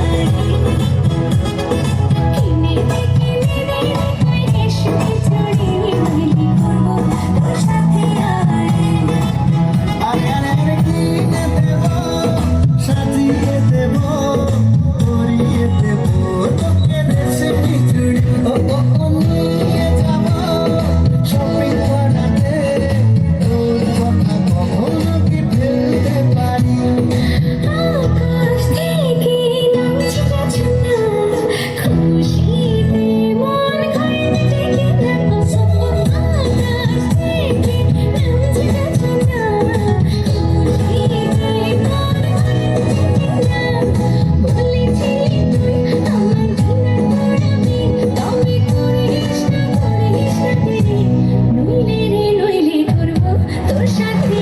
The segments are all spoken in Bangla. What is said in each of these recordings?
Thank you.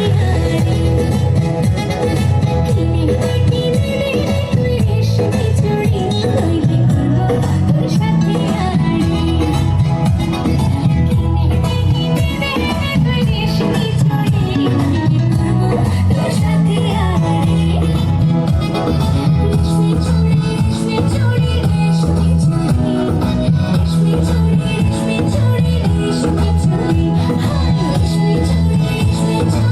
Hey, hey, hey.